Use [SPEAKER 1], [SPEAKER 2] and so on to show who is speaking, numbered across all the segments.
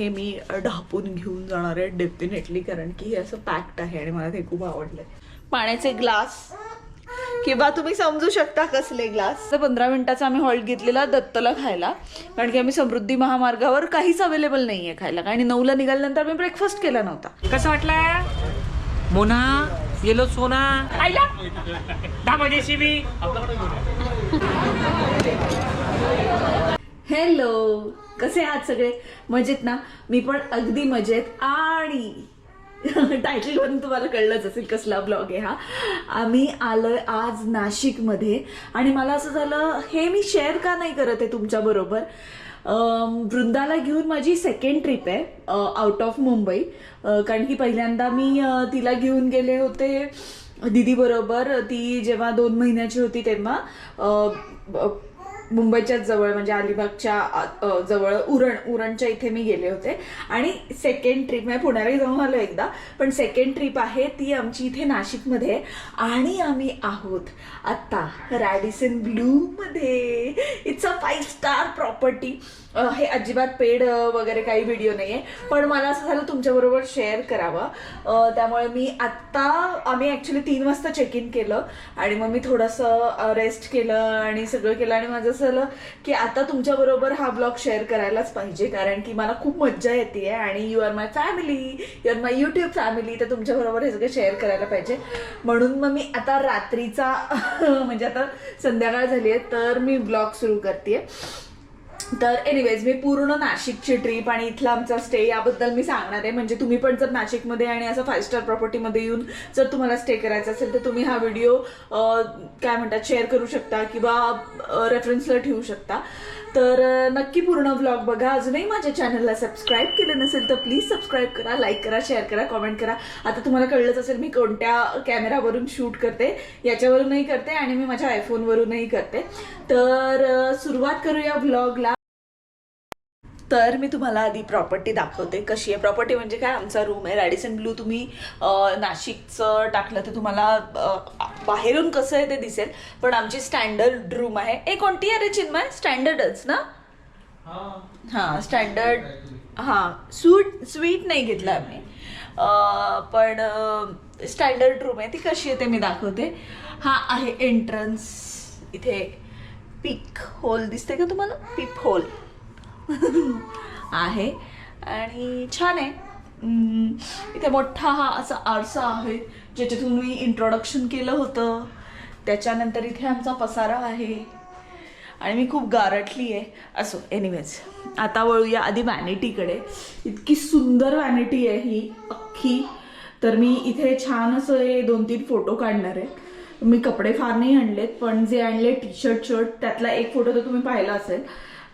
[SPEAKER 1] हे मी ढापून घेऊन जाणार आहे डेफिनेटली कारण की हे असं पॅक्ड आहे आणि मला ते खूप आवडलंय. पाण्याचे ग्लास किंवा तुम्ही समजू शकता कसले ग्लास तर पंधरा मिनिटाचा आम्ही हॉल्ट घेतलेला दत्तला खायला. कारण की आम्ही समृद्धी महामार्गावर काहीच अवेलेबल नाही आहे खायला. आणि नऊला निघाल्यानंतर आम्ही ब्रेकफास्ट केला नव्हता.
[SPEAKER 2] कसं वाटलं मोना येलो सोना. आईला?
[SPEAKER 1] हॅलो कसे आहात सगळे? मजेत ना? मी पण अगदी मजेत. आणि टायटलवरून तुम्हाला कळलंच असेल कसला ब्लॉग आहे हा. आम्ही आलोय आज नाशिकमध्ये. आणि मला असं झालं हे मी शेअर का नाही करत आहे तुमच्याबरोबर वृंदाला घेऊन माझी सेकंड ट्रिप आहे आउट ऑफ मुंबई. कारण की पहिल्यांदा मी तिला घेऊन गेले होते दीदीबरोबर ती जेव्हा दोन महिन्याची होती तेव्हा ब- मुंबईच्याच जवळ म्हणजे अलिबागच्या जवळ उरण उरणच्या इथे मी गेले होते. आणि सेकंड ट्रिप म्हणजे पुण्याला जाऊन आलो एकदा पण सेकंड ट्रिप आहे ती आमची इथे नाशिकमध्ये. आणि आम्ही आहोत आत्ता रॅडिसन ब्लू मध्ये. It's a five star property हे अजिबात पेड वगैरे काही व्हिडिओ नाही आहे पण मला असं झालं तुमच्याबरोबर शेअर करावा. त्यामुळे मी आत्ता आम्ही ॲक्च्युली तीन वाजता चेक इन केलं आणि मग मी थोडंसं रेस्ट केलं आणि सगळं केलं. आणि माझं असं झालं की आता तुमच्याबरोबर हा ब्लॉग शेअर करायलाच पाहिजे. कारण की मला खूप मज्जा येते आणि you are my family you are my YouTube family तर तुमच्याबरोबर हे सगळं शेअर करायला पाहिजे. म्हणून मग मी आता रात्रीचा म्हणजे आता संध्याकाळ झाली आहे तर मी ब्लॉग सुरू करते तर एनिवेज मी पूर्ण नाशिकची ट्रिप आणि इथला आमचा स्टे याबद्दल मी सांगणार आहे. म्हणजे तुम्ही पण जर नाशिकमध्ये आणि असं फाईव्ह स्टार प्रॉपर्टीमध्ये येऊन जर तुम्हाला स्टे करायचा असेल तर तुम्ही हा व्हिडिओ काय म्हणतात शेअर करू शकता किंवा रेफरन्सला ठेवू शकता. तर नक्की पूर्ण ब्लॉग बघा. अजूनही माझ्या चॅनलला सबस्क्राईब केलं नसेल तर प्लीज सबस्क्राईब करा लाईक करा शेअर करा कॉमेंट करा. आता तुम्हाला कळलंच असेल मी कोणत्या कॅमेरावरून शूट करते. याच्यावरूनही करते आणि मी माझ्या आयफोनवरूनही करते. तर सुरुवात करूया ब्लॉगला तर मी तुम्हाला आधी प्रॉपर्टी दाखवते. कशी आहे? प्रॉपर्टी म्हणजे काय? आमचा रूम आहे. रॅडिसन ब्लू तुम्ही नाशिकचं टाकलं तर तुम्हाला बाहेरून कसं आहे ते दिसेल. पण आमची स्टँडर्ड रूम आहे. ए कोणती आहे रे चिन्मय? स्टँडर्डच ना? हां स्टँडर्ड हां. सूट स्वीट नाही घेतला आम्ही. पण स्टँडर्ड रूम आहे. ती कशी आहे ते मी दाखवते. हा आहे एंट्रन्स इथे पीक होल दिसते का तुम्हाला? पीप होल आहे. आणि छान आहे. इथे मोठा हा असा आरसा आहे ज्याच्यातून मी इंट्रोडक्शन केलं होतं. त्याच्यानंतर इथे आमचा पसारा आहे. आणि मी खूप गारटली आहे. असो एनिवेज आता वळूया आधी वॅनिटीकडे इतकी सुंदर वॅनिटी आहे ही अख्खी. तर मी इथे छान असं हे दोन तीन फोटो काढणार आहे. मी कपडे फार नाही आणलेत पण जे आणले टी शर्ट शर्ट त्यातला एक फोटो तर तुम्ही पाहिला असेल.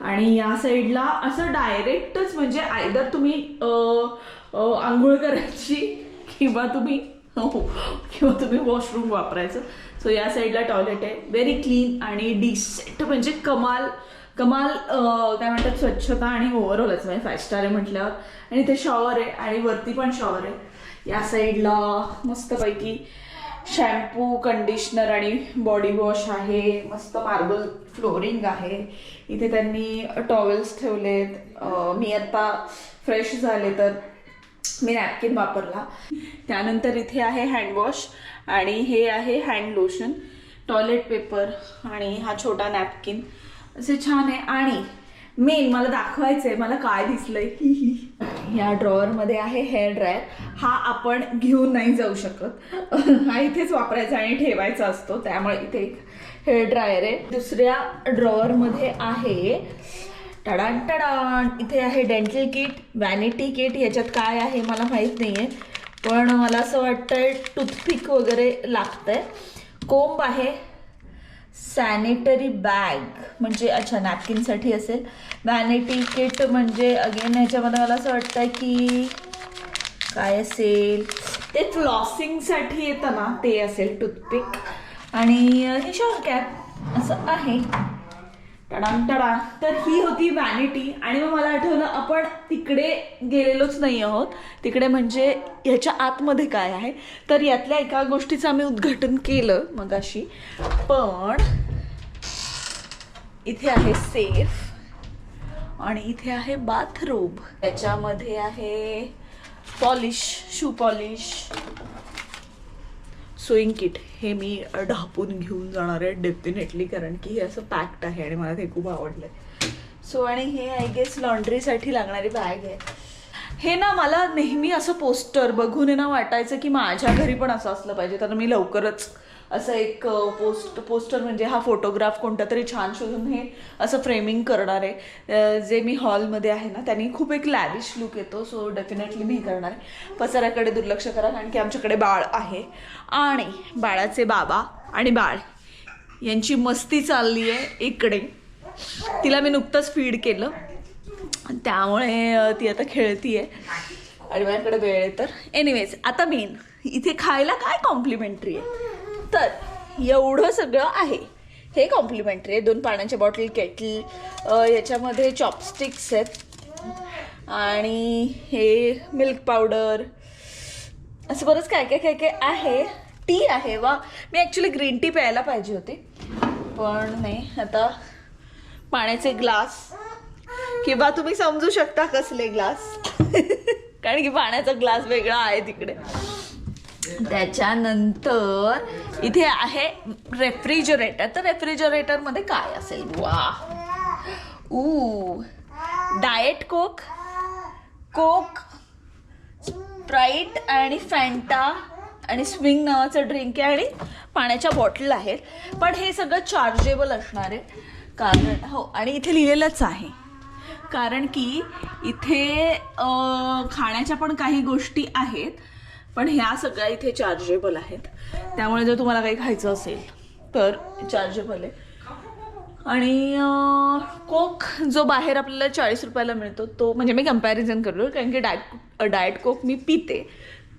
[SPEAKER 1] आणि या साईडला असं डायरेक्टच म्हणजे आयदर तुम्ही आंघोळ करायची किंवा तुम्ही हो किंवा तुम्ही वॉशरूम वापरायचं. सो या साईडला टॉयलेट आहे. व्हेरी क्लीन आणि डिसेंट म्हणजे कमाल कमाल काय म्हणतात स्वच्छता आणि ओव्हरऑलच म्हणजे फाय स्टार आहे म्हटल्यावर. आणि ते शॉवर आहे आणि वरती पण शॉवर आहे. या साईडला मस्तपैकी शॅम्पू कंडिशनर आणि बॉडी वॉश आहे. मस्त मार्बल फ्लोरिंग आहे. इथे त्यांनी टॉवेल्स ठेवलेत. मी आता फ्रेश झाले तर मी नॅपकिन वापरला. त्यानंतर इथे आहे हँडवॉश आणि हे आहे हँड लोशन टॉयलेट पेपर आणि हा छोटा नॅपकिन. असे छान आहे. आणि मेन मला दाखवायचं आहे मला काय दिसलंय? या ड्रॉवरमध्ये आहे हेअर ड्रायर हा आपण घेऊन नाही जाऊ शकत. हा इथेच वापरायचा आणि ठेवायचा असतो. त्यामुळे इथे एक हेअर ड्रायर आहे. दुसऱ्या ड्रॉवरमध्ये आहे टडान टडान इथे आहे डेंटल किट वॅनिटी किट याच्यात काय आहे मला माहीत नाही आहे पण मला असं वाटतं टूथपिक वगैरे लागतंय. कोंब आहे. सॅनिटरी बॅग म्हणजे अच्छा नॅपकिनसाठी असेल. वॅनिटी किट म्हणजे अगेन ह्याच्यामध्ये मला असं वाटतंय की काय असेल? ते फ्लॉसिंगसाठी येतं ना ते असेल टूथपिक आणि हे शॉवर कॅप असं आहे. टडांग टडा तर ही होती वॅनिटी आणि मग मला आठवलं आपण तिकडे गेलेलोच नाही आहोत. तिकडे म्हणजे ह्याच्या आतमध्ये काय आहे? तर यातल्या एका गोष्टीचं आम्ही उद्घाटन केलं मग अशी पण इथे आहे सेफ आणि इथे आहे बाथरूम त्याच्यामध्ये आहे polish shoe polish sewing kit हे मी ढापून घेऊन जाणार आहे डेफिनेटली कारण की हे असं पॅक्ड आहे आणि मला ते खूप आवडलंय. सो आणि हे आय गेस लॉन्ड्रीसाठी लागणारी बॅग आहे. हे ना मला नेहमी असं पोस्टर बघून आहे ना वाटायचं की माझ्या घरी पण असं असलं पाहिजे. तर मी लवकरच असं एक पोस्ट पोस्टर म्हणजे हा फोटोग्राफ कोणता तरी छान शोधून हे असं फ्रेमिंग करणार आहे. जे मी हॉलमध्ये आहे ना त्यांनी खूप एक लॅविश लुक येतो सो डेफिनेटली मी करणार आहे. पसाऱ्याकडे दुर्लक्ष करा कारण की आमच्याकडे बाळ आहे. आणि बाळाचे बाबा आणि बाळ यांची मस्ती चालली आहे इकडे. तिला मी नुकतंच फीड केलं. त्यामुळे ती आता खेळतीये. आणि माझ्याकडे वेळ आहे तर. एनिवेज आता मेन इथे खायला काय कॉम्प्लिमेंटरी आहे? तर एवढं सगळं आहे. हे कॉम्प्लिमेंटरी आहे. दोन पाण्याच्या बॉटल केटल याच्यामध्ये चॉपस्टिक्स आहेत. आणि हे मिल्क पावडर असं बरंच काय काय काय काय आहे. टी आहे. वा मी ॲक्च्युली ग्रीन टी प्यायला पाहिजे होती. पण नाही आता पाण्याचे ग्लास किंवा तुम्ही समजू शकता कसले ग्लास कारण की पाण्याचा ग्लास वेगळा आहे तिकडे. त्याच्यानंतर इथे आहे रेफ्रिजरेटर. तर रेफ्रिजरेटरमध्ये काय असेल? वा ऊ. डाएट कोक कोक स्प्राईट आणि फॅन्टा आणि स्विंग नावाचं ड्रिंक आहे आणि पाण्याच्या बॉटल आहेत. पण हे सगळं चार्जेबल असणार आहे. कारण हो आणि इथे लिहिलेलंच आहे. कारण की इथे खाण्याच्या पण काही गोष्टी आहेत. पण ह्या सगळ्या इथे चार्जेबल आहेत. त्यामुळे जर तुम्हाला काही खायचं असेल तर चार्जेबल आहे. आणि कोक जो बाहेर आपल्याला चाळीस रुपयाला मिळतो तो म्हणजे मी कंपॅरिझन करलो कारण की डायट डाएट कोक मी पिते.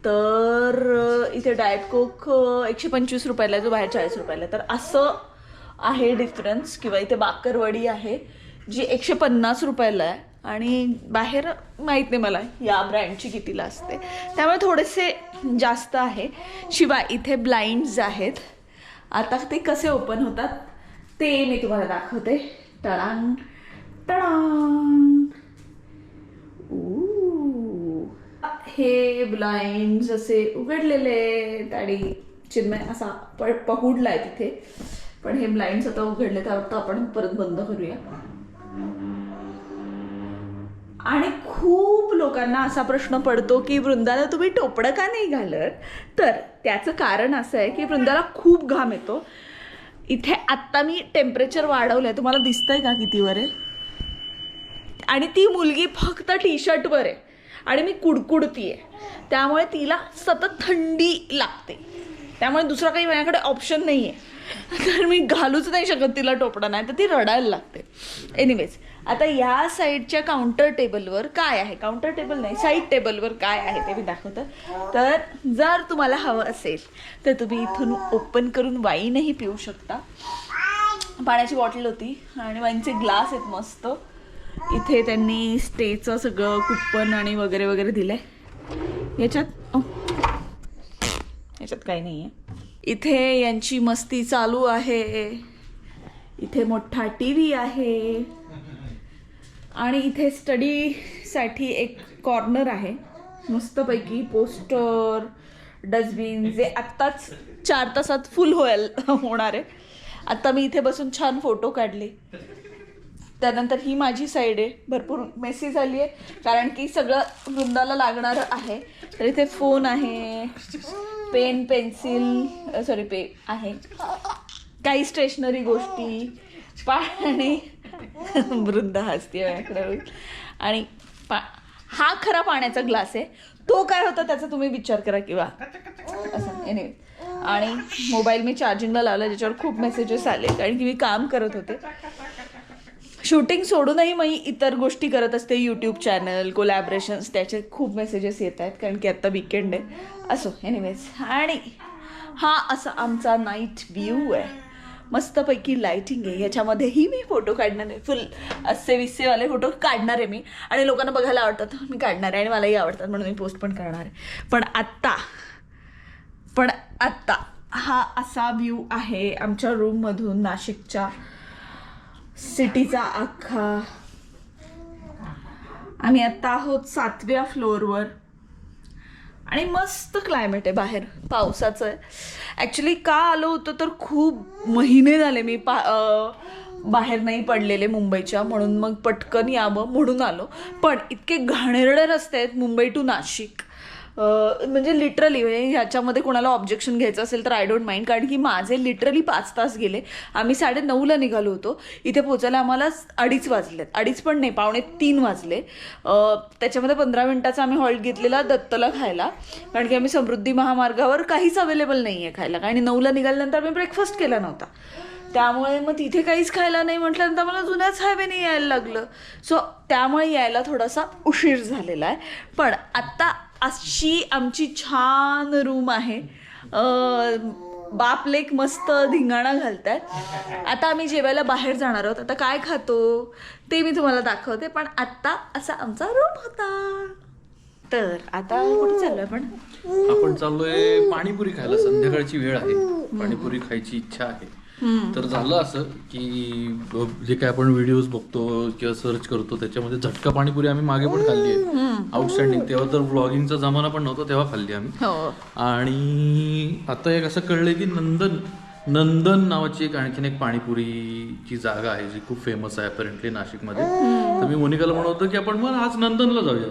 [SPEAKER 1] तर इथे डाएट कोक एकशे पंचवीस रुपयाला आहे जो बाहेर चाळीस रुपयाला आहे. तर असं आहे डिफरन्स किंवा इथे बाकरवडी आहे जी एकशे पन्नास रुपयाला आहे. आणि बाहेर माहीत नाही मला या ब्रँडची कितीला असते. त्यामुळे थोडेसे जास्त आहे. शिवाय इथे ब्लाइंड्स आहेत. आता ते कसे ओपन होतात ते मी तुम्हाला दाखवते. टळांग टळांग हे ब्लाइंड असे उघडलेले आहेत आणि चिन्मय असा प पहुडलाय तिथे. पण हे ब्लाइंड आता उघडले तर आता आपण परत बंद करूया. आणि खूप लोकांना असा प्रश्न पडतो की वृंदाला तुम्ही टोपडं का नाही घालत? तर त्याचं कारण असं आहे की वृंदाला खूप घाम येतो. इथे आत्ता मी टेम्परेचर वाढवलं आहे तुम्हाला दिसतंय का कितीवर आहे आणि ती मुलगी फक्त टी शर्टवर आहे आणि मी कुडकुडती आहे त्यामुळे तिला सतत थंडी लागते. त्यामुळे दुसरा काही माझ्याकडे ऑप्शन नाही आहे तर मी घालूच नाही शकत तिला टोपडा. नाही तर ती रडायला लागते. एनिवेज आता या साईडच्या काउंटर टेबलवर काय आहे? काउंटर टेबल नाही साईड टेबलवर काय आहे ते मी दाखवतं. तर जर तुम्हाला हवं असेल तर तुम्ही इथून ओपन करून वाईनही पिऊ शकता. पाण्याची बॉटल होती आणि वाईनचे ग्लास आहेत मस्त. इथे त्यांनी स्टेचं सगळं कुप्पन आणि वगैरे वगैरे दिलं आहे याच्यात याच्यात काही नाही आहे इथे यांची मस्ती चालू आहे. इथे मोठा टी व्ही आहे. आणि इथे स्टडीसाठी एक कॉर्नर आहे. मस्तपैकी पोस्टर डस्टबिन जे आत्ताच चार तासात फुल होईल होणार आहे. आत्ता मी इथे बसून छान फोटो काढले. त्यानंतर ही माझी साईड आहे. भरपूर मेसी झाली आहे. कारण की सगळं वृंदाला लागणारं आहे. तर इथे फोन आहे पेन पेन्सिल सॉरी पे आहे. काही स्टेशनरी गोष्टी पाणी. वृंदा हसते माझ्याकडे आणि पा हा खरा पाण्याचा ग्लास आहे. तो काय होता त्याचा तुम्ही विचार करा किंवा असं. एनिवे आणि मोबाईल मी चार्जिंगला लावला ज्याच्यावर खूप मेसेजेस आले. कारण की मी काम करत होते. शूटिंग सोडूनही मी इतर गोष्टी करत असते. यूट्यूब चॅनल कोलॅबरेशन्स त्याचे खूप मेसेजेस येत आहेत. कारण की आत्ता विकेंड आहे. असो. एनिवेज आणि हा असा आमचा नाईट व्ह्यू आहे. मस्तपैकी लायटिंग आहे. याच्यामध्येही मी फोटो काढणार आहे. फुल असे विस्सेवाले फोटो काढणार आहे मी. आणि लोकांना बघायला आवडतात. मी काढणार आहे आणि मलाही आवडतात म्हणून मी पोस्ट पण करणार आहे. पण आत्ता पण आत्ता हा असा व्ह्यू आहे आमच्या रूममधून नाशिकच्या सिटीचा अख्खा. आम्ही आत्ता आहोत सातव्या फ्लोअरवर आणि मस्त क्लायमेट आहे बाहेर पावसाचं आहे. ॲक्च्युली का आलो होतं तर खूप महिने झाले मी पा बाहेर नाही पडलेले मुंबईच्या म्हणून मग पटकन यावं म्हणून आलो. पण इतके घाणेरडे रस्ते आहेत मुंबई टू नाशिक. म्हणजे लिटरली म्हणजे ह्याच्यामध्ये कोणाला ऑब्जेक्शन घ्यायचं असेल तर आय डोंट माइंड कारण की माझे लिटरली पाच तास गेले. आम्ही साडे नऊला निघालो होतो. इथे पोचायला आम्हाला अडीच वाजलेत. अडीच पण नाही पावणे तीन वाजले. त्याच्यामध्ये पंधरा मिनिटाचा आम्ही हॉल्ट घेतलेला दत्तला खायला. कारण की आम्ही समृद्धी महामार्गावर काहीच अवेलेबल नाही आहे खायला. आणि नऊला निघाल्यानंतर आम्ही ब्रेकफास्ट केला नव्हता. त्यामुळे मग तिथे काहीच खायला नाही म्हटल्यानंतर मला जुन्याच हायवेने यायला लागलं. सो त्यामुळे यायला थोडासा उशीर झालेला आहे. पण आत्ता अशी आमची छान रूम आहे. बाप लेक मस्त धिंगाणा घालतायत आता आम्ही जेवायला बाहेर जाणार आहोत. आता काय खातो ते मी तुम्हाला दाखवते. पण आत्ता असा आमचा रूम होता. तर आता कुठे चाललोय आपण?
[SPEAKER 3] आपण चाललोय पाणीपुरी खायला. संध्याकाळची वेळ आहे. पाणीपुरी खायची इच्छा आहे. तर झालं असं की जे काय आपण व्हिडिओज बघतो किंवा सर्च करतो त्याच्यामध्ये झटका पाणीपुरी आम्ही मागे पण खाल्ली आहे. आउटस्टँडिंग तेव्हा तर ब्लॉगिंगचा जमाना पण नव्हता तेव्हा खाल्ली आम्ही.
[SPEAKER 1] हो.
[SPEAKER 3] आणि आता एक असं कळलंय की नंदन नंदन नावाची एक आणखीन एक पाणीपुरीची जागा आहे जी खूप फेमस आहे अपेरेंटली नाशिकमध्ये. तर मी मोनिकाला म्हणत होतो की आपण मग आज नंदनला जाऊया.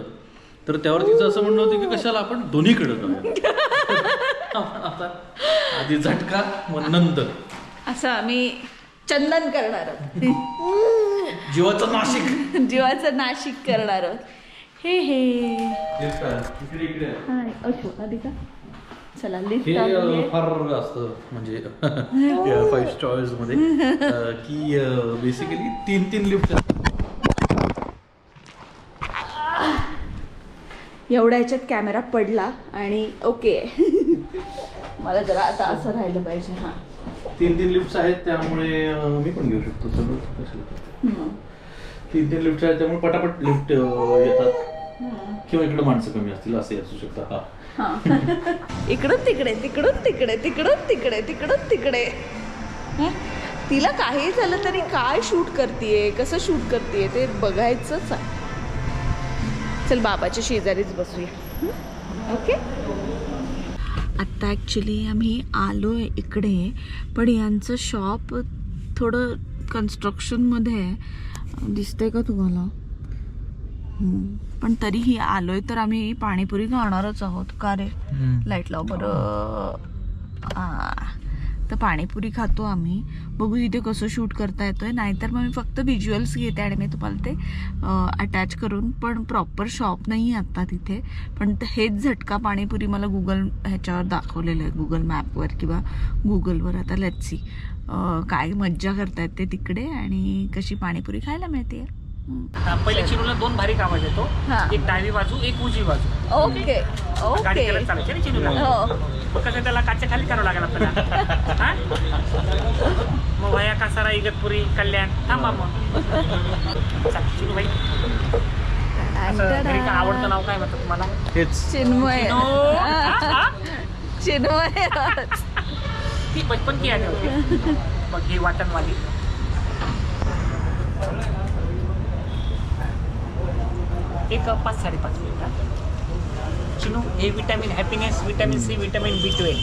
[SPEAKER 3] तर त्यावर तिचं असं म्हणणं होतं की कशाला आपण दोन्हीकडे जाऊया. आपण आता आधी झटका मग नंदन.
[SPEAKER 1] असं आम्ही चंदन करणार आहोत.
[SPEAKER 3] जीवाचं नाशिक.
[SPEAKER 1] जीवाचं नाशिक करणार आहोत. हे हे.
[SPEAKER 3] इकडे इकडे.
[SPEAKER 1] हाय. असो आधी का? चला लिफ्ट
[SPEAKER 3] फार असतं म्हणजे फाईव्ह स्टॉर्समध्ये. की बेसिकली तीन तीन लिफ्ट
[SPEAKER 1] एवढ्या ह्याच्यात कॅमेरा पडला आणि ओके मला जरा आता असं राहिलं पाहिजे हां.
[SPEAKER 3] तीन तीन लिफ्ट आहेत त्यामुळे अ, मी पण घेऊ शकतो.
[SPEAKER 1] हम्म.
[SPEAKER 3] तीन तीन लिफ्ट आहेत त्यामुळे पटापट लिफ्ट येतात. किंवा इकडे माणसं कमी असतील असे असू शकतात हा.
[SPEAKER 1] हां. इकडून तिकडे तिकडून तिकडे तिकडून तिकडे तिकडून तिकडे. हं? तिला काही झालं तरी काय शूट करतीये? कसं शूट करतीये? ते बघायचंच आहे. चल बाबाच्या शेजारीच बसूया. हं? ओके आत्ता ॲक्च्युली आम्ही आलो आहे इकडे पण यांचं शॉप थोडं कन्स्ट्रक्शनमध्ये आहे. दिसतंय का तुम्हाला. पण तरीही आलोय तर आम्ही पाणीपुरी खाणारच आहोत. का रे? लाइट लाव बरं. तर पाणीपुरी खातो आम्ही. बघू इथे कसं शूट करता येतोय. नाहीतर मग मी फक्त व्हिज्युअल्स घेते आणि मी तुम्हाला ते अटॅच करून पण प्रॉपर शॉप नाही आहे आत्ता तिथे. पण हेच झटका पाणीपुरी मला गुगल ह्याच्यावर दाखवलेलं आहे. गुगल मॅपवर किंवा गुगलवर आता लच्ची काय मज्जा करतायत ते तिकडे आणि कशी पाणीपुरी खायला मिळते.
[SPEAKER 2] पहिले चिनूला दोन भारी कामं देतो
[SPEAKER 1] हा.
[SPEAKER 2] एक डावी बाजू एक उजवी बाजू.
[SPEAKER 1] ओके
[SPEAKER 2] गाडी
[SPEAKER 1] ओके.
[SPEAKER 2] चालायची ना चिनूला
[SPEAKER 1] हो.
[SPEAKER 2] मग कसं त्याला काच्या खाली करावं लागेल आपल्याला? हा? मग वया कासारा इगतपुरी कल्याण थांबा मग. चला, असं घरी का आवडतं नाव काय म्हणतात तुम्हाला?
[SPEAKER 3] हेच.
[SPEAKER 1] चिन्मय.
[SPEAKER 2] चिनू हा? हा?
[SPEAKER 1] चिन्मय.
[SPEAKER 2] ती बचपन की होती. मग ही वाटणवाली. एक पाच साडेपाच मिनिटात चिनू हे vitamin happiness vitamin C vitamin B twelve.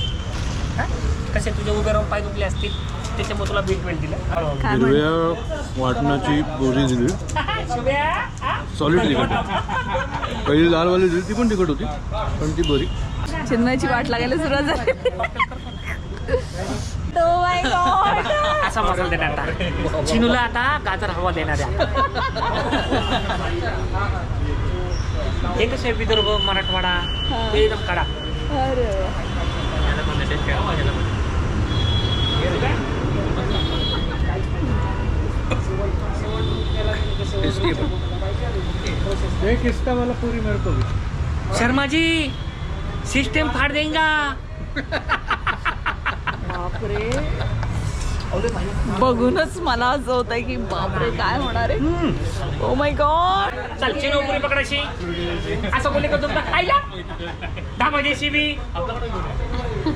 [SPEAKER 2] कसे तुझे उभे राहून पाय दुखले असतील त्याच्यामुळे तुला बी ट्वेल्व दिलं.
[SPEAKER 4] हिरव्या वाटणाची बोरी दिली.
[SPEAKER 2] हा?
[SPEAKER 4] सॉलिड तिखट. पहिली लालवाली दिली ती पण तिखट होती पण ती बरी.
[SPEAKER 1] चिन्मयची वाट लागायला सुरुवात झाली. Oh.
[SPEAKER 2] असा मसाला देणार आता. चिनूला आता गाजर हवा देणार आहे. हे कसं आहे विदर्भ मराठवाडा हे. एकदम कडा
[SPEAKER 1] अरे.
[SPEAKER 3] टेस्टी
[SPEAKER 4] एक इसका वाला पूरी मेरे को
[SPEAKER 2] शर्मा जी सिस्टम फाड़ देंगा.
[SPEAKER 1] बापरे. बघूनच मला असं होत आहे की बापरे काय होणार आहे? Oh ओ माय गॉड
[SPEAKER 2] चल चिनू पुरी पकडायची असं बोलले का तुमचा खायला? धामा जेसीबी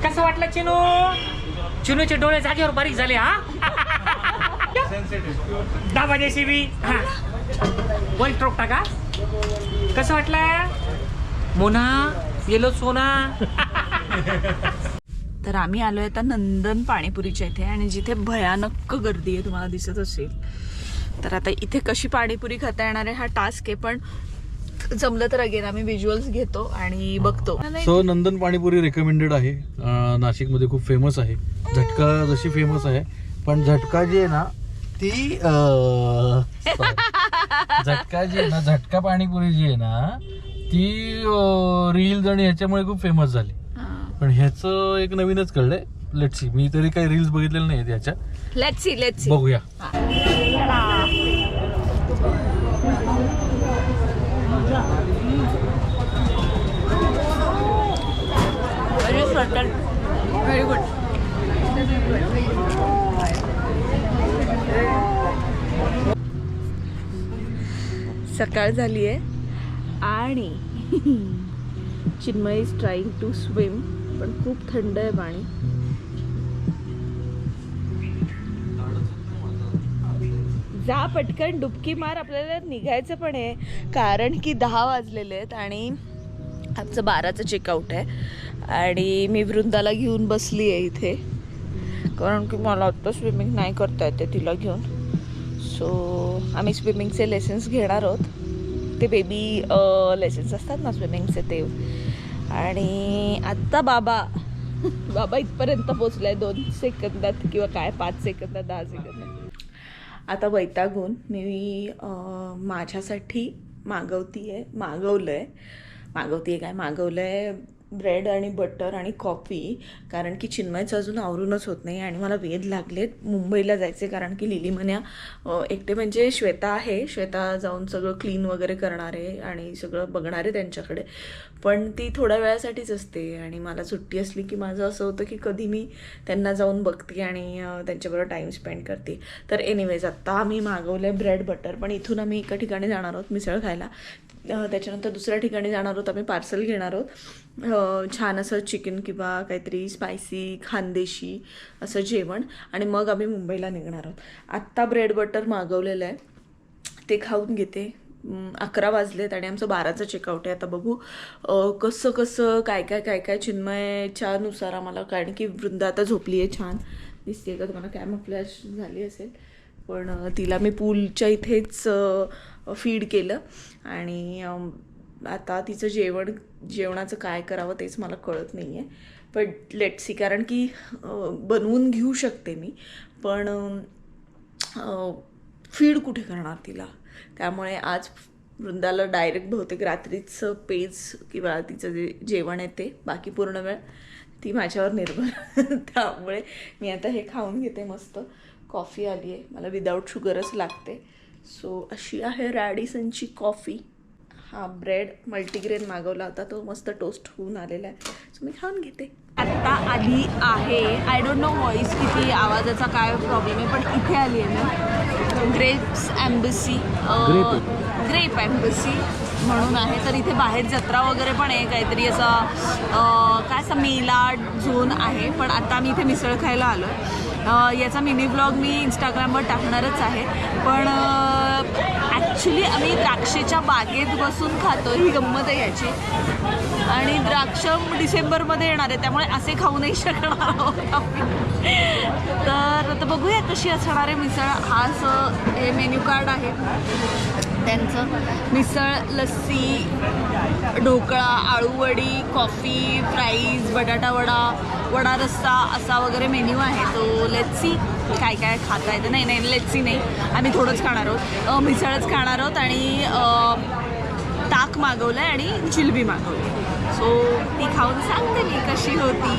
[SPEAKER 2] कसं वाटलं चिनू? चिनूचे डोळे जागेवर बारीक झाले हा? दाबा जेसीबी हा. वन स्ट्रोक टाका. कसं वाटलं? मोना येलो सोना.
[SPEAKER 1] तर आम्ही आलोय आता नंदन पाणीपुरीच्या इथे आणि जिथे भयानक गर्दी आहे तुम्हाला दिसत असेल. तर आता इथे कशी पाणीपुरी खाता येणार आहे हा टास्क आहे पण जमलं तर अगेन आम्ही व्हिज्युअल्स घेतो आणि बघतो.
[SPEAKER 3] सो नंदन पाणीपुरी रेकमेंडेड आहे. नाशिकमध्ये खूप फेमस आहे. झटका जशी फेमस आहे पण झटका जी आहे ना ती झटका जी आहे ना झटका पाणीपुरी जी आहे ना ती रील्स आणि ह्याच्यामुळे खूप फेमस झाली. पण ह्याचं एक नवीनच कळलंय. लेट्सी मी तरी काही रील्स बघितलेले नाही ह्याच्या.
[SPEAKER 1] लेट्स सी लेट्स सी
[SPEAKER 3] बघूया.
[SPEAKER 1] व्हेरी सटल व्हेरी गुड सकाळ झाली आहे आणि Chinmay is trying to swim पण खूप थंड आहे पाणी. जा पटकन डुबकी मार आपल्याला निघायचं पण आहे. कारण की दहा वाजलेले आहेत आणि आमचं बाराचं चेकआउट आहे. आणि मी वृंदाला घेऊन बसली आहे इथे. कारण की मला आत्ता स्विमिंग नाही करता येते तिला घेऊन. सो आम्ही स्विमिंगचे लेसन्स घेणार आहोत. ते बेबी लेसन्स असतात ना स्विमिंगचे ते आणि आत्ता बाबा बाबा इथपर्यंत पोचलाय दोन सेकंदात किंवा काय पाच सेकंदात दहा सेकंदात. आता वैतागून मी माझ्यासाठी मागवती आहे मागवलं आहे मागवती आहे काय? मागवलं आहे ब्रेड आणि बटर आणि कॉफी कारण की चिन्मयचं अजून आवरूनच होत नाही आणि मला वेध लागलेत. मुंबईला जायचे कारण की लिली म्हण्या एकटे म्हणजे श्वेता आहे. श्वेता जाऊन सगळं क्लीन वगैरे करणारे आणि सगळं बघणार आहे त्यांच्याकडे. पण ती थोड्या वेळासाठीच असते आणि मला सुट्टी असली की माझं असं होतं की कधी मी त्यांना जाऊन बघते आणि त्यांच्याबरोबर टाईम स्पेंड करते. तर एनिवेज आत्ता आम्ही मागवलं आहे ब्रेड बटर पण इथून आम्ही एका ठिकाणी जाणार आहोत मिसळ खायला. त्याच्यानंतर दुसऱ्या ठिकाणी जाणार आहोत आम्ही पार्सल घेणार आहोत. छान असं चिकन किंवा काहीतरी स्पायसी खानदेशी असं जेवण. आणि मग आम्ही मुंबईला निघणार आहोत. आत्ता ब्रेड बटर मागवलेलं आहे. ते खाऊन घेते. अकरा वाजलेत आणि आमचं बाराचं चेकआउट आहे. आता बघू कसं कसं काय काय काय काय चिन्मयच्या नुसार आम्हाला कारण की वृंदा आता झोपली आहे छान. दिसते का तुम्हाला? काय फ्लॅश झाली असेल. पण तिला मी पूलच्या इथेच फीड केलं. आणि आता तिचं जेवण जेवणाचं काय करावं तेच मला कळत नाही आहे पण लेट्सी कारण की बनवून घेऊ शकते मी. पण फीड कुठे करणार तिला? त्यामुळे आज वृंदाला डायरेक्ट बहुतेक रात्रीचं पेज किंवा तिचं जे जेवण आहे ते बाकी पूर्ण वेळ ती माझ्यावर निर्भर. त्यामुळे मी आता हे खाऊन घेते मस्त. कॉफी आली आहे मला विदाऊट शुगरच लागते. सो अशी आहे रॅडिसनची कॉफी. हा ब्रेड मल्टीग्रेन मागवला होता तो मस्त टोस्ट होऊन आलेला आहे. सो मी खाऊन घेते. आत्ता आली आहे आय डोंट नो व्हॉइस किती आवाजाचा काय प्रॉब्लेम आहे पण इथे आली आहे मी. ग्रेप्स ॲम्बसी ग्रेप ॲम्बसी म्हणून आहे. तर इथे बाहेर जत्रा वगैरे पण आहे काहीतरी असं काय असं मेला झोन आहे. पण आता मी इथे मिसळ खायला आलो याचा मिनी ब्लॉग मी इंस्टाग्रामवर टाकणारच आहे. पण ॲक्च्युली आम्ही द्राक्षेच्या बागेत बसून खातो ही गंमत आहे याची. आणि द्राक्ष डिसेंबरमध्ये येणार आहे त्यामुळे असे खाऊ नाही शकणार आहोत आम्ही. तर आता बघूया कशी असणार आहे मिसळ. हा असं हे मेन्यू कार्ड आहे. त्यांचं. मिसळ लस्सी ढोकळा आळूवडी कॉफी फ्राईज बटाटा वडा वडा रस्सा असा वगैरे मेन्यू आहे. तो लेट्सी काय काय खाता येतं. नाही नाही लेट्सी नाही. आम्ही थोडंच खाणार आहोत. मिसळच खाणार आहोत आणि ताक मागवलं आहे आणि जिलबी मागवली. सो ती खाऊन सांगते मी कशी होती.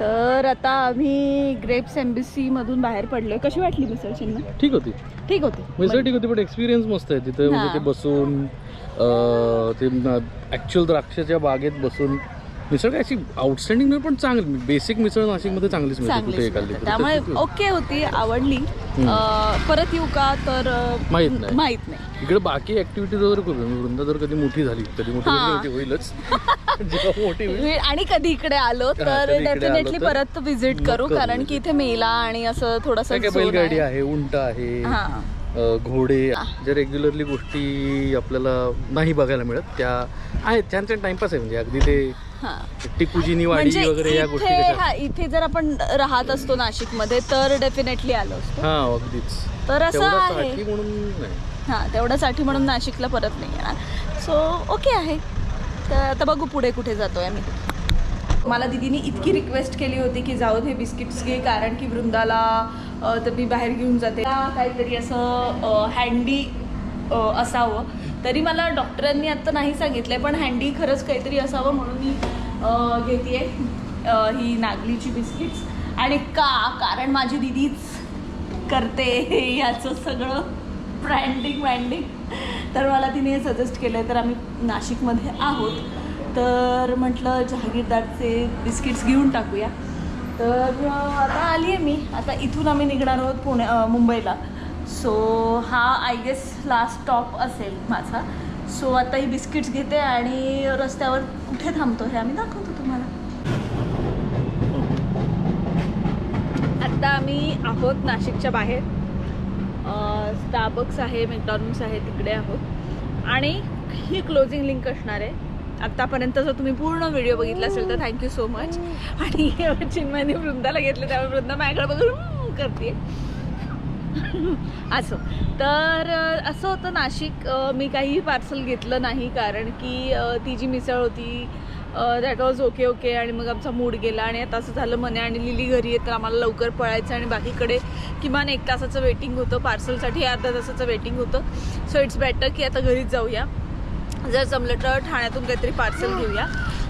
[SPEAKER 1] तर आता आम्ही ग्रेप्स एम्बसीमधून बाहेर पडलोय. कशी वाटली मिसळ चिन्ह
[SPEAKER 3] ठीक होती.
[SPEAKER 1] ठीक होती.
[SPEAKER 3] मिसळ ठीक होती पण एक्सपिरियन्स मस्त आहे तिथे. म्हणजे. ते बसून ते ऍक्च्युअल द्राक्षाच्या बागेत बसून
[SPEAKER 4] मिसळ काय अशी आउटस्टँडिंग नाही पण चांगली बेसिक मिसळ नाशिकमध्ये चांगलीच मिळते कुठे
[SPEAKER 1] चांगलीच
[SPEAKER 4] एखादी
[SPEAKER 1] मिळते. त्यामुळे ओके होती आवडली अं, परत येऊ का तर अं,
[SPEAKER 4] माहीत नाही.
[SPEAKER 1] माहीत नाही
[SPEAKER 4] इकडे बाकी ऍक्टिव्हिटीज वगैरे खूप आहे. वृंदा जर कधी मोठी झाली कधी मोठी
[SPEAKER 1] हा.
[SPEAKER 4] होईलच जेव्हा मोठी होईल
[SPEAKER 1] वे- आणि कधी इकडे आलो तर
[SPEAKER 4] कधी इकडे आलो
[SPEAKER 1] डेफिनेटली
[SPEAKER 4] तर
[SPEAKER 1] परत विजिट
[SPEAKER 4] मग
[SPEAKER 1] करू
[SPEAKER 4] करू
[SPEAKER 1] कारण. की इथे मेला आणि असं थोडस
[SPEAKER 4] काय काय बैलगाडी आहे उंट आहे घोडे ज्या रेग्युलरली गोष्टी आपल्याला नाही बघायला मिळत त्या आहेत छान छान टाइमपास आहे म्हणजे अगदी ते
[SPEAKER 1] हा.
[SPEAKER 4] टिकुजीनी
[SPEAKER 1] म्हणजे
[SPEAKER 4] वाडी वगैरे या गोष्टी
[SPEAKER 1] इथे
[SPEAKER 4] कशा
[SPEAKER 1] हा इथे जर आपण राहत असतो नाशिकमध्ये तर डेफिनेटली आलो असतो.
[SPEAKER 4] हा अगदीच.
[SPEAKER 1] तर असं आहे.
[SPEAKER 4] म्हणून नाही.
[SPEAKER 1] हा तेवढ्यासाठी म्हणून नाशिकला परत नाही येणार. सो ओके आहे. तर आता बघू पुढे कुठे जातोय आम्ही. मला दिदीने इतकी रिक्वेस्ट केली होती की जाऊ दे बिस्किट्स घे कारण की वृंदाला तर मी बाहेर घेऊन जाते. काहीतरी असं हँडी असावं. तरी मला डॉक्टरांनी आत्ता नाही सांगितलंय पण हँडी खरंच काहीतरी असावं म्हणून मी घेते ही नागलीची बिस्किट्स. आणि का? कारण माझी दिदीच करते याचं सगळं ब्रँडिंग वँडिंग तर मला तिने सजेस्ट केलं आहे तर आम्ही नाशिकमध्ये आहोत. तर म्हटलं जहागीरदारचे बिस्किट्स घेऊन टाकूया. तर आता आली आहे मी. आता इथून आम्ही निघणार आहोत पुणे मुंबईला. सो हा आय गेस लास्ट स्टॉप असेल माझा. सो आता ही बिस्किट्स घेते आणि रस्त्यावर कुठे थांबतो हे आम्ही दाखवतो तुम्हाला. आत्ता आम्ही आहोत नाशिकच्या बाहेर. स्टाबक्स आहे मॅकडॉनल्ड्स आहे तिकडे आहोत. आणि ही क्लोजिंग लिंक असणार आहे. आत्तापर्यंत जर तुम्ही पूर्ण व्हिडिओ बघितला असेल तर थँक्यू सो मच आणि चिन्मयने वृंदाला घेतलं त्यामुळे वृंदा माझ्याकडे बघून करते. असं. तर असं होतं नाशिक मी काही पार्सल घेतलं नाही कारण की ती जी मिसळ होती दॅट वॉज ओके ओके आणि मग आमचा मूड गेला आणि आता असं झालं मने आणि लिली घरी येत आम्हाला लवकर पळायचं आणि बाकीकडे किमान एक तासाचं वेटिंग होतं. पार्सलसाठी अर्धा तासाचं वेटिंग होतं. सो इट्स बेटर की आता घरीच जाऊया. जर जमलं तर ठाण्यातून काहीतरी पार्सल घेऊया.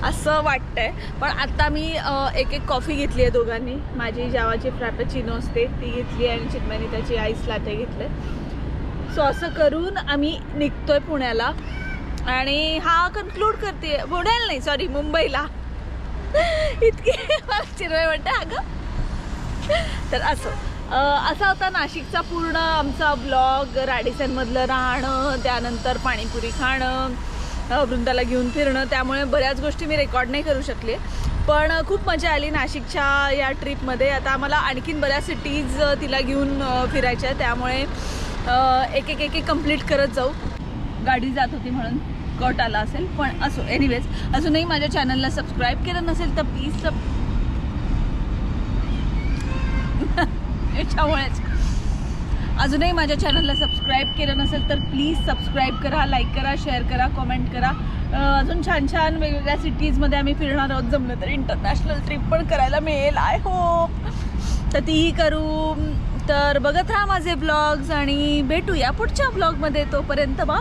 [SPEAKER 1] असं वाटतंय. पण आत्ता मी एक एक कॉफी घेतली आहे दोघांनी. माझी जावाची फ्रॅपेचिनो असते ती घेतली आणि चिन्मयनी त्याची आईस लाटे घेतले. सो असं करून आम्ही निघतोय पुण्याला. आणि हा कन्क्लूड करते. पुण्याला नाही सॉरी मुंबईला. इतकी मला चिन्मय म्हणते अगं. तर असं. असा होता नाशिकचा पूर्ण आमचा ब्लॉग राडेसनमधलं राहणं त्यानंतर पाणीपुरी खाणं अ, वृंदाला घेऊन फिरणं त्यामुळे बऱ्याच गोष्टी मी रेकॉर्ड नाही करू शकले. पण खूप मजा आली नाशिकच्या या ट्रिपमध्ये. आता आम्हाला आणखीन बऱ्याच सिटीज तिला घेऊन फिरायच्या आहेत. त्यामुळे एक एक एक एक कंप्लीट करत जाऊ. गाडी जात होती म्हणून कट आला असेल पण असो एनिवेज अजूनही माझ्या चॅनलला सबस्क्राईब केलं नसेल तर प्लीज सब याच्यामुळेच. अजूनही माझ्या चॅनलला सबस्क्राईब केलं नसेल तर प्लीज सबस्क्राईब करा लाईक करा शेअर करा कमेंट करा. अजून छान छान वेगवेगळ्या सिटीजमध्ये आम्ही फिरणार आहोत. जमलं तर इंटरनॅशनल ट्रिप पण करायला मिळेल आय होप तर तीही करू. तर बघत राहा माझे ब्लॉग्स आणि भेटूया पुढच्या ब्लॉगमध्ये तोपर्यंत बा